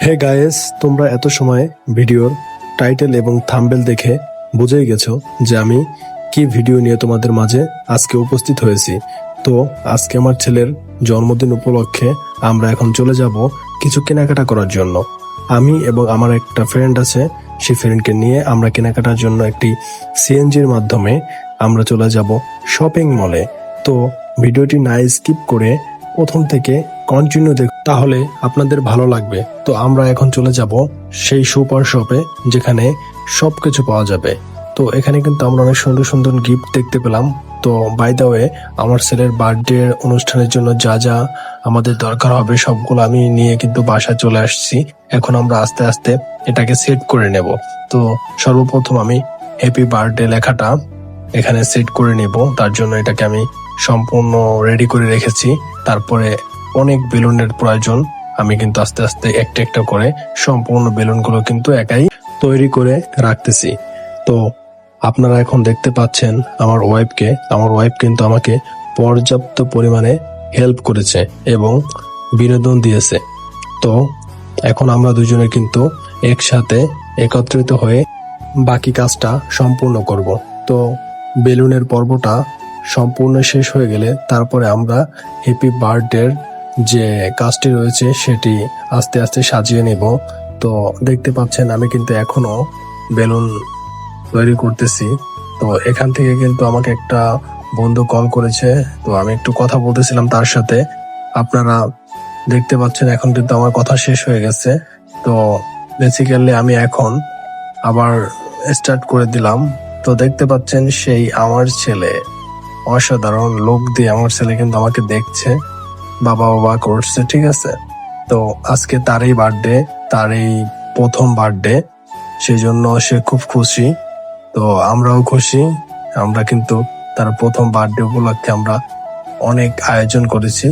হে guys তোমরা এত সময় ভিডিওর টাইটেল এবং থাম্বেল দেখে বুঝেই গেছো যে আমি কি ভিডিও নিয়ে তোমাদের মাঝে আজকে উপস্থিত হয়েছি। তো আজকে আমার ছেলের জন্মদিন উপলক্ষে আমরা এখন চলে যাব কিছু কেনাকাটা করার জন্য। আমি এবং আমার একটা ফ্রেন্ড আছে সেই ফ্রেন্ডকে নিয়ে আমরা কেনাকাটার জন্য একটি সিএনজির মাধ্যমে আমরা চলে যাব শপিং মলে তো ভিডিওটি না স্কিপ করে প্রথম থেকে কন্টিনিউ দেখ তাহলে আপনাদের ভালো লাগবে। তো আমরা এখন চলে যাব সেই সুপার শপে, যেখানে সবকিছু পাওয়া যাবে। তো এখানে কিন্তু আমরা অনেক সুন্দর সুন্দর গিফট দেখতে পেলাম। তো বাই দ্য ওয়ে আমার ছেলের বার্থডে অনুষ্ঠানের জন্য যা যা আমাদের দরকার হবে, সবগুলো আমি নিয়ে কিন্তু বাসায় চলে আসছি। এখন আমরা আস্তে আস্তে এটাকে সেট করে নেব। তো সর্বপ্রথম আমি হ্যাপি বার্থডে লেখাটা এখানে সেট করে নেব। তার জন্য এটাকে আমি সম্পূর্ণ রেডি করে রেখেছি। তারপরে অনেক বেলুনের প্রয়োজন। আমি কিন্তু আস্তে আস্তে একটা একটা করে সম্পূর্ণ বেলুনগুলো কিন্তু একাই তৈরি করে রাখতেছি। তো আপনারা এখন দেখতে পাচ্ছেন আমার ওয়াইফকে আমার ওয়াইফ কিন্তু আমাকে পর্যাপ্ত পরিমাণে হেল্প করেছে এবং বিনোদন দিয়েছে। তো এখন আমরা দুজনে কিন্তু একসাথে একত্রিত হয়ে বাকি কাজটা সম্পূর্ণ করব। তো বেলুনের পর্বটা সম্পূর্ণ শেষ হয়ে গেলে তারপরে আমরা হ্যাপি বার্থডের যে কাজটি রয়েছে সেটি আস্তে আস্তে সাজিয়ে নেব। তো দেখতে পাচ্ছেন আমি কিন্তু এখনও বেলুন তৈরি করতেছি। তো এখান থেকে কিন্তু আমাকে একটা বন্ধু কল করেছে। তো আমি একটু কথা বলতেছিলাম তার সাথে। আপনারা দেখতে পাচ্ছেন এখন কিন্তু আমার কথা শেষ হয়ে গেছে। তো বেসিক্যালি আমি এখন আবার স্টার্ট করে দিলাম। তো দেখতে পাচ্ছেন সেই আমার ছেলে। অসাধারণ লোক দিয়ে আমার ছেলে কিন্তু আমাকে দেখছে, বাবা বাবা করছে, ঠিক আছে? তো আজকে তারই বার্থডে তার এই প্রথম বার্থডে সেই জন্য সে খুব খুশি। তো আমরাও খুশি, আমরা কিন্তু তার প্রথম বার্থডে উপলক্ষে আমরা অনেক আয়োজন করেছি।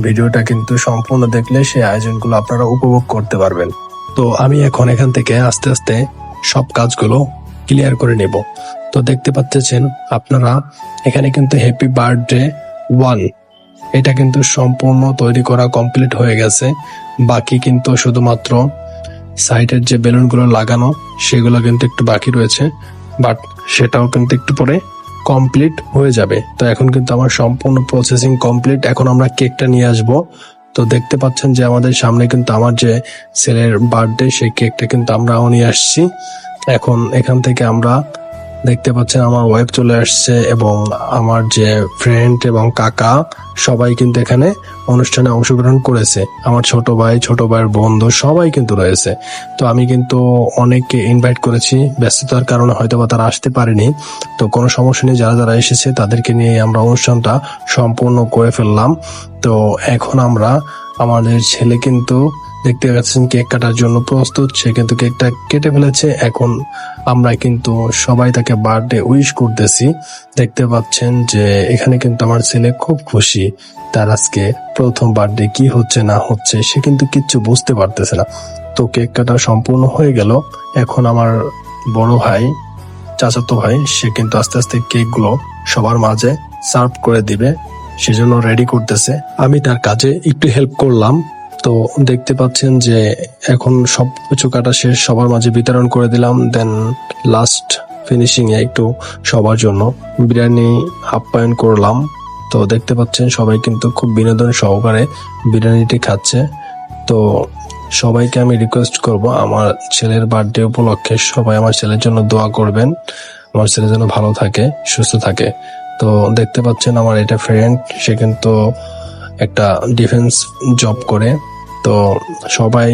ভিডিওটা কিন্তু সম্পূর্ণ দেখলে সেই আয়োজনগুলো আপনারা উপভোগ করতে পারবেন। তো আমি এখন এখান থেকে আস্তে আস্তে সব কাজগুলো ক্লিয়ার করে নেব। তো দেখতে পাচ্ছেন আপনারা, এখানে কিন্তু হ্যাপি বার্থডে ওয়ান এটা কিন্তু সম্পূর্ণ তৈরি করা কমপ্লিট হয়ে গেছে। বাকি কিন্তু শুধুমাত্র সাইডের যে বেলুনগুলো লাগানো, সেগুলো কিন্তু একটু বাকি রয়েছে। বাট সেটাও কিন্তু একটু পরে কমপ্লিট হয়ে যাবে। তো এখন কিন্তু আমার সম্পূর্ণ প্রসেসিং কমপ্লিট এখন আমরা কেকটা নিয়ে আসব। তো দেখতে পাচ্ছেন যে আমাদের সামনে কিন্তু আমার যে ছেলের বার্থডে সেই কেকটা কিন্তু আমরাও নিয়ে আসছি। এখন এখান থেকে আমরা দেখতে পাচ্ছেন আমার ওয়াইফ চলে আসছে এবং আমার যে ফ্রেন্ড এবং কাকা, সবাই কিন্তু এখানে অনুষ্ঠানে অংশগ্রহণ করেছে। আমার ছোট ভাই, ছোট ভাইয়ের বন্ধু সবাই কিন্তু রয়েছে। তো আমি কিন্তু অনেককে ইনভাইট করেছি। ব্যস্ততার কারণে হয়তো বা তারা আসতে পারেনি। তো কোনো সমস্যা নেই, যারা যারা এসেছে তাদেরকে নিয়ে আমরা অনুষ্ঠানটা সম্পূর্ণ করে ফেললাম। তো এখন আমরা আমাদের ছেলে কিন্তু দেখতে পাচ্ছেন কেক কাটার জন্য প্রস্তুত, সে কিন্তু কেকটা কেটে ফেলেছে। এখন আমরা কিন্তু সবাই তাকে বার্থডে উইশ করতেছি। দেখতে পাচ্ছেন যে এখানে কিন্তু আমার ছেলে খুব খুশি। তার আজকে প্রথম বার্থডে কি হচ্ছে, না হচ্ছে, সে কিন্তু কিচ্ছু বুঝতে পারতেছে না। তো কেক কাটা সম্পূর্ণ হয়ে গেল। এখন আমার বড় ভাই, চাচাতো ভাই, সে কিন্তু আস্তে আস্তে কেকগুলো সবার মাঝে সার্ভ করে দিবে। সেজন্য রেডি করতেছে। আমি তার কাজে একটু হেল্প করলাম। তো দেখতে পাচ্ছেন যে এখন সব কিছু কাটা শেষ, সবার মাঝে বিতরণ করে দিলাম দেন লাস্ট ফিনিশিং এ একটু সবার জন্য বিরিয়ানি আপ্যায়ন করলাম। তো দেখতে পাচ্ছেন সবাই কিন্তু খুব বিনোদন সহকারে বিরিয়ানিটি খাচ্ছে। তো সবাইকে আমি রিকোয়েস্ট করব, আমার ছেলের বার্থডে উপলক্ষে সবাই আমার ছেলের জন্য দোয়া করবেন, আমার ছেলে যেন ভালো থাকে, সুস্থ থাকে। তো দেখতে পাচ্ছেন আমার এটা ফ্রেন্ড সে কিন্তু একটা ডিফেন্স জব করে। তো সবাই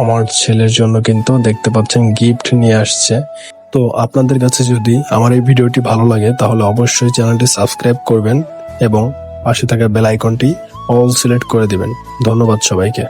আমার ছেলের জন্য কিন্তু দেখতে পাচ্ছেন গিফট নিয়ে আসছে। তো আপনাদের কাছে যদি আমার এই ভিডিওটি ভালো লাগে, তাহলে অবশ্যই চ্যানেলটি সাবস্ক্রাইব করবেন এবং পাশে থাকা বেল আইকনটি অল সিলেক্ট করে দিবেন। ধন্যবাদ সবাইকে।